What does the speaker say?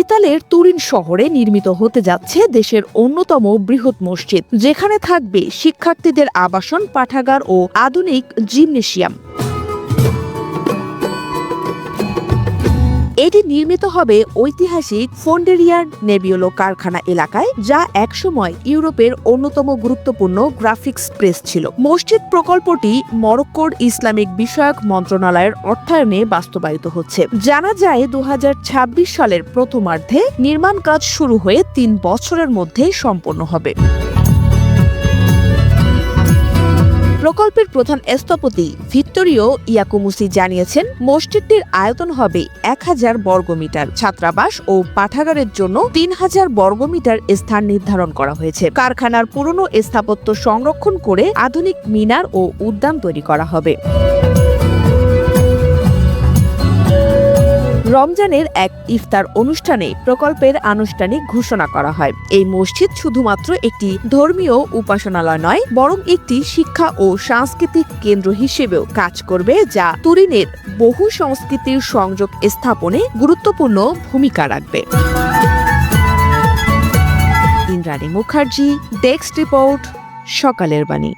ইতালের তুরিন শহরে নির্মিত হতে যাচ্ছে দেশের অন্যতম বৃহৎ মসজিদ, যেখানে থাকবে শিক্ষার্থীদের আবাসন, পাঠাগার ও আধুনিক জিমনেশিয়াম। এটি নির্মিত হবে ঐতিহাসিক ফন্ডেরিয়ার নেবিওলো কারখানা এলাকায়, যা একসময় ইউরোপের অন্যতম গুরুত্বপূর্ণ গ্রাফিক্স প্রেস ছিল। মসজিদ প্রকল্পটি মরক্কোর ইসলামিক বিষয়ক মন্ত্রণালয়ের অর্থায়নে বাস্তবায়িত হচ্ছে। জানা যায় দু হাজার ছাব্বিশ সালের প্রথমার্ধে নির্মাণ কাজ শুরু হয়ে তিন বছরের মধ্যে সম্পন্ন হবে। প্রকল্পের প্রধান স্থপতি ভিক্টোরিও ইয়াকুমুসি জানিয়েছেন, মসজিদটির আয়তন হবে এক হাজার বর্গমিটার ছাত্রাবাস ও পাঠাগারের জন্য তিন হাজার বর্গমিটার স্থান নির্ধারণ করা হয়েছে। কারখানার পুরনো স্থাপত্য সংরক্ষণ করে আধুনিক মিনার ও উদ্যান তৈরি করা হবে। রমজানের এক ইফতার অনুষ্ঠানে প্রকল্পের আনুষ্ঠানিক ঘোষণা করা হয়। এই মসজিদ শুধুমাত্র একটি ধর্মীয় উপাসনালয় নয়, বরং একটি শিক্ষা ও সাংস্কৃতিক কেন্দ্র হিসেবেও কাজ করবে, যা তুরিনের বহু সংস্কৃতির সংযোগ স্থাপনে গুরুত্বপূর্ণ ভূমিকা রাখবে। ইন্দ্রাণী মুখার্জি, ডেস্ক রিপোর্ট, সকালের বাণী।